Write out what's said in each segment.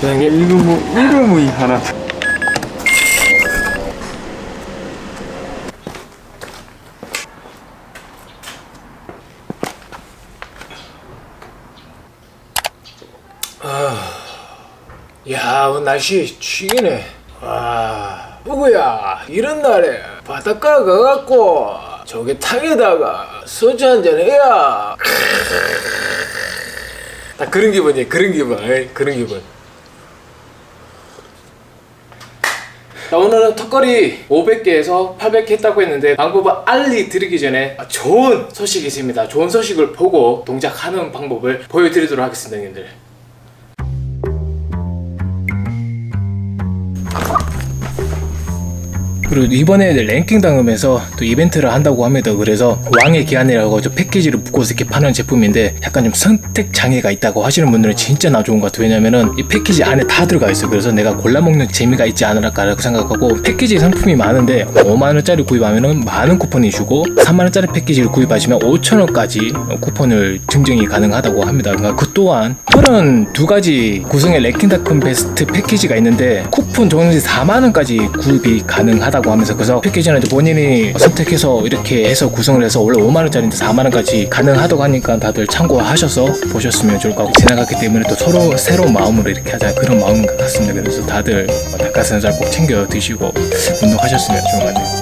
그다음에 이름은 이름이 하나. 야, 오늘 날씨 죽이네. 와, 누구야? 이런 날에 바닷가 가갖고 저기 탕에다가 소주 한잔 해야. 딱 그런 기분이에요. 그런 기분. 에이, 그런 기분. 자, 오늘은 턱걸이 500개에서 800개 했다고 했는데 방법을 알리 드리기 전에 좋은 소식이 있습니다. 좋은 소식을 보고 동작하는 방법을 보여드리도록 하겠습니다, 형님들. 그리고 이번에 랭킹 당하면서 또 이벤트를 한다고 합니다. 그래서 왕의 기한이라고 저 패키지를 묶어서 이렇게 파는 제품인데 약간 좀 선택 장애가 있다고 하시는 분들은 진짜 나 좋은 것 같아요. 왜냐면은 이 패키지 안에 다 들어가 있어요. 그래서 내가 골라 먹는 재미가 있지 않을까라고 생각하고 패키지 상품이 많은데 5만 원짜리 구입하면은 많은 쿠폰이 주고 3만 원짜리 패키지를 구입하시면 5천 원까지 쿠폰을 증정이 가능하다고 합니다. 그러니까 그 또한 또는 두 가지 구성의 랭킹닷컴 베스트 패키지가 있는데 쿠폰 종지 4만 원까지 구입이 가능하다 고 하면서 그래서 패키지는 본인이 선택해서 이렇게 해서 구성을 해서 원래 5만 원짜리인데 4만 원까지 가능하다고 하니까 다들 참고하셔서 보셨으면 좋을 것 같고 지나갔기 때문에 또 서로 새로운 마음으로 이렇게 하자 그런 마음인 것 같습니다. 그래서 다들 뭐 닭가슴살 꼭 챙겨 드시고 운동하셨으면 좋을 것 같아요.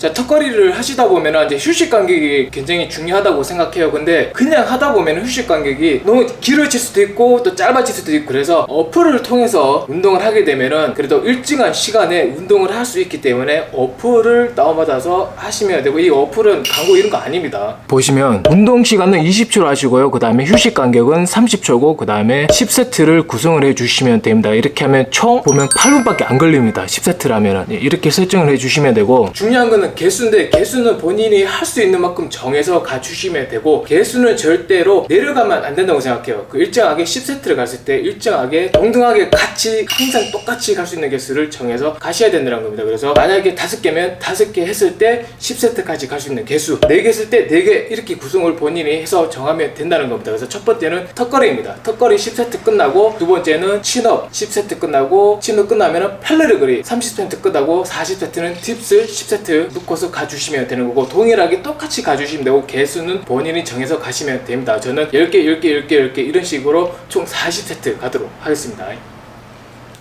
자, 턱걸이를 하시다 보면은 이제 휴식 간격이 굉장히 중요하다고 생각해요. 근데 그냥 하다 보면 휴식 간격이 너무 길어질 수도 있고 또 짧아질 수도 있고 그래서 어플을 통해서 운동을 하게 되면은 그래도 일정한 시간에 운동을 할 수 있기 때문에 어플을 다운받아서 하시면 되고 이 어플은 광고 이런 거 아닙니다. 보시면 운동 시간은 20초로 하시고요. 그 다음에 휴식 간격은 30초고 그 다음에 10세트를 구성을 해주시면 됩니다. 이렇게 하면 총 보면 8분밖에 안 걸립니다. 10세트를 하면은 예, 이렇게 설정을 해주시면 되고 중요한 거는 개수인데 개수는 본인이 할 수 있는 만큼 정해서 가주시면 되고 개수는 절대로 내려가면 안 된다고 생각해요. 그 일정하게 10세트를 갔을 때 일정하게 동등하게 같이 항상 똑같이 갈 수 있는 개수를 정해서 가셔야 된다는 겁니다. 그래서 만약에 다섯 개면 다섯 개 했을 때 10세트까지 갈 수 있는 개수 네 개 했을 때 네 개 이렇게 구성을 본인이 해서 정하면 된다는 겁니다. 그래서 첫 번째는 턱걸이입니다. 턱걸이 10세트 끝나고 두 번째는 친업 10세트 끝나고 친업 끝나면 은 팔레르 그리 30세트 끝나고 40세트는 팁스 10세트 놓고서 가주시면 되는 거고 동일하게 똑같이 가주시면 되고 개수는 본인이 정해서 가시면 됩니다. 저는 10개, 10개, 10개, 10개 이런 식으로 총 40세트 가도록 하겠습니다.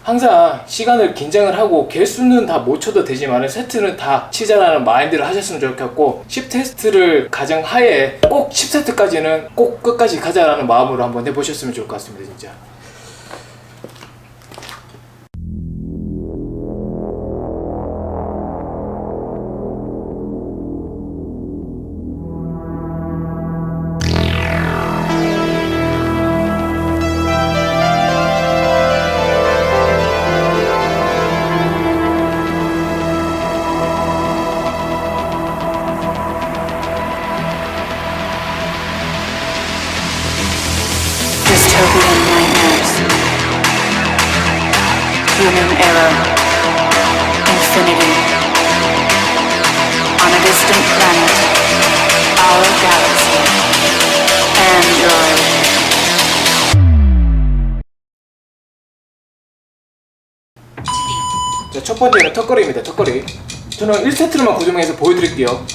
항상 시간을 긴장을 하고 개수는 다 못 쳐도 되지만 세트는 다 치자라는 마인드를 하셨으면 좋겠고 10테스트를 가정 하에 꼭 10세트까지는 꼭 끝까지 가자라는 마음으로 한번 해보셨으면 좋을 것 같습니다 진짜 첫 번째는 턱걸이입니다 턱걸이 저는 1세트로만 고정해서 보여드릴게요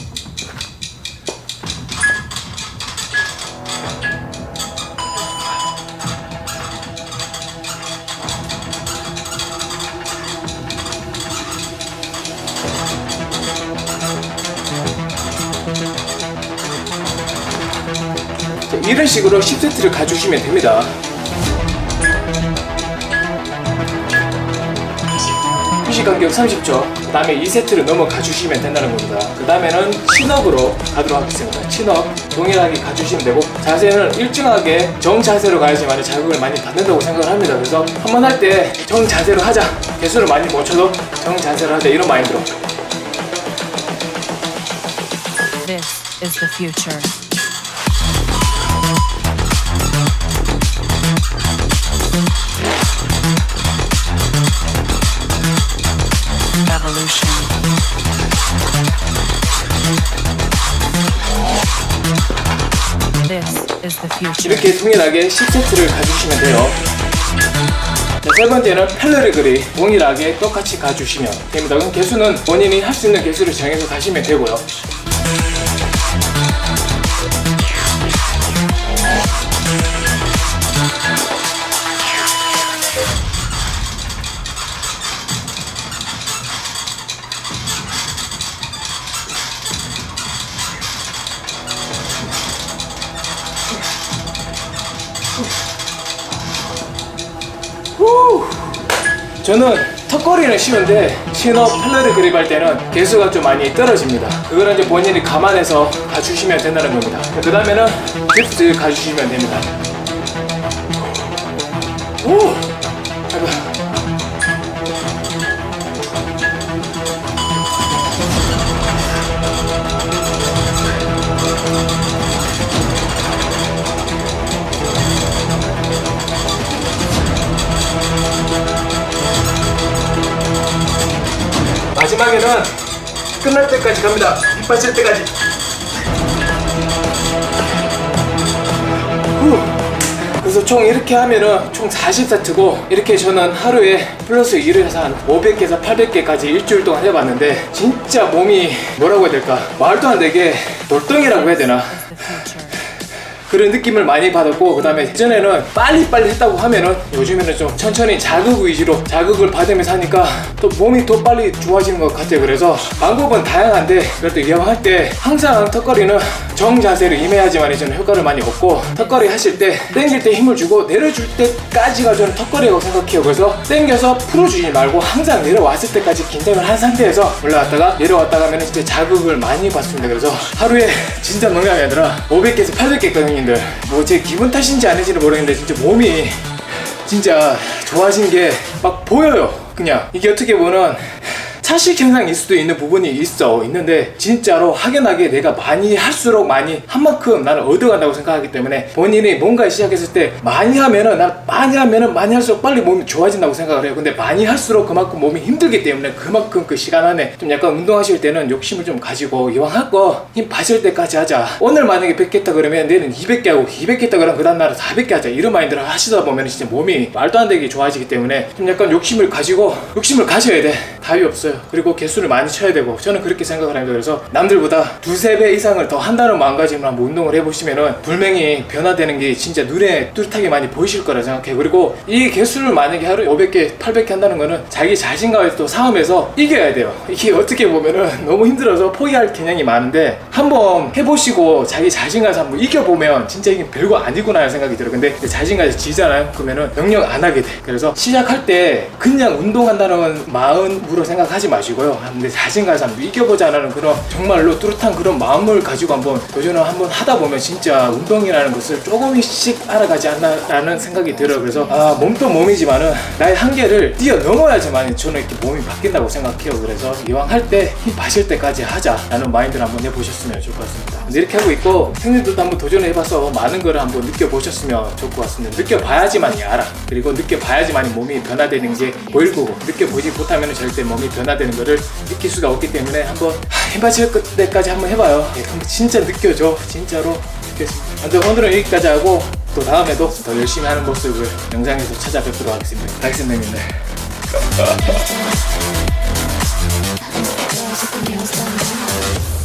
이런 식으로 10세트를 가주시면 됩니다. 휴식 간격 30초 그 다음에 2세트를 넘어가 주시면 된다는 겁니다. 그 다음에는 친업으로 가도록 하겠습니다. 친업 동일하게 가주시면 되고 자세는 일정하게 정자세로 가야지만 자극을 많이 받는다고 생각을 합니다. 그래서 한 번 할 때 정자세로 하자. 개수를 많이 못 쳐도 정자세로 하자 이런 마인드로. This is the future. 이렇게 동일하게 10세트를 가주시면 돼요. 자, 세 번째는 펠러리 그리 동일하게 똑같이 가주시면 됩니다. 그럼 개수는 본인이 할 수 있는 개수를 정해서 가시면 되고요. 저는 턱걸이는 쉬운데 신업 펠러리 그립 할 때는 개수가 좀 많이 떨어집니다. 그거는 이제 본인이 감안해서 가주시면 된다는 겁니다. 그 다음에는 딥스 가주시면 됩니다. 오! 마지막에는 끝날 때까지 갑니다. 힘 빠질 때까지. 후. 그래서 총 이렇게 하면은 총 40세트고 이렇게 저는 하루에 플러스 1을 해서 한 500개에서 800개까지 일주일 동안 해봤는데 진짜 몸이 뭐라고 해야 될까 말도 안 되게 돌덩이라고 해야 되나. 그런 느낌을 많이 받았고 그다음에 예전에는 빨리빨리 했다고 하면은 요즘에는 좀 천천히 자극 위주로 자극을 받으면서 하니까 또 몸이 더 빨리 좋아지는 것 같아요. 그래서 방법은 다양한데 그래도 이왕할 때 항상 턱걸이는 정자세를 임해야지만 저는 효과를 많이 얻고 턱걸이 하실 때 당길 때 힘을 주고 내려줄 때까지가 저는 턱걸이라고 생각해요. 그래서 당겨서 풀어주지 말고 항상 내려왔을 때까지 긴장을 한 상태에서 올라갔다가 내려왔다가 하면 진짜 자극을 많이 받습니다. 그래서 하루에 진짜 농담이 아니라 500개에서 800개 형 님들 뭐제 기분 탓인지 아닌지는 모르겠는데 진짜 몸이 진짜 좋아진 게 막 보여요. 그냥. 이게 어떻게 보면 차식 현상일 수도 있는 부분이 있어 있는데 진짜로 확연하게 내가 많이 할수록 많이 한 만큼 나는 얻어간다고 생각하기 때문에 본인이 뭔가 시작했을 때 많이 하면은 난 많이 하면은 많이 할수록 빨리 몸이 좋아진다고 생각을 해요. 근데 많이 할수록 그만큼 몸이 힘들기 때문에 그만큼 그 시간 안에 좀 약간 운동하실 때는 욕심을 좀 가지고 이왕 할거 힘 빠질 때까지 하자. 오늘 만약에 100개 했다 그러면 내일은 200개 하고 200개 했다 그러면 그 다음날은 400개 하자. 이런 마인드를 하시다 보면 진짜 몸이 말도 안 되게 좋아지기 때문에 좀 약간 욕심을 가지고 욕심을 가져야 돼 답이 없어요. 그리고 개수를 많이 쳐야 되고 저는 그렇게 생각을 합니다. 그래서 남들보다 두세 배 이상을 더 한다는 마음가짐으로 한번 운동을 해보시면은 분명히 변화되는 게 진짜 눈에 뚜렷하게 많이 보이실 거라 생각해요. 그리고 이 개수를 만약에 하루에 500개 800개 한다는 거는 자기 자신과의 또 싸움에서 이겨야 돼요. 이게 어떻게 보면은 너무 힘들어서 포기할 경향이 많은데 한번 해보시고 자기 자신과에서 한번 이겨보면 진짜 이게 별거 아니구나 하는 생각이 들어요. 근데 자신과에서 지잖아요. 그러면은 영영 안 하게 돼. 그래서 시작할 때 그냥 운동한다는 마음 으로 생각하지 마시고요. 근데 자신과에서 한번 이겨보자는 그런 정말로 뚜렷한 그런 마음을 가지고 한번 도전을 한번 하다 보면 진짜 운동이라는 것을 조금씩 알아가지 않나라는 생각이 들어요. 그래서 아 몸도 몸이지만은 나의 한계를 뛰어넘어야지만 저는 이렇게 몸이 바뀐다고 생각해요. 그래서 이왕 할 때 힘 빠질 때까지 하자라는 마인드를 한번 해보셨으면 좋을 것 같습니다. 이렇게 하고 있고 형님들도 한번 도전을 해봐서 많은 거를 한번 느껴보셨으면 좋을 것 같습니다. 느껴봐야지만이 알아. 그리고 느껴봐야지만이 몸이 변화되는 게 보일 거고 느껴보지 못하면 절대 몸이 변화되는 거를 느낄 수가 없기 때문에 한번 빠질 때까지 한번 해봐요. 예, 진짜 느껴져. 진짜로 근데 오늘은 여기까지 하고 또 다음에도 더 열심히 하는 모습을 영상에서 찾아뵙도록 하겠습니다. 알겠습니다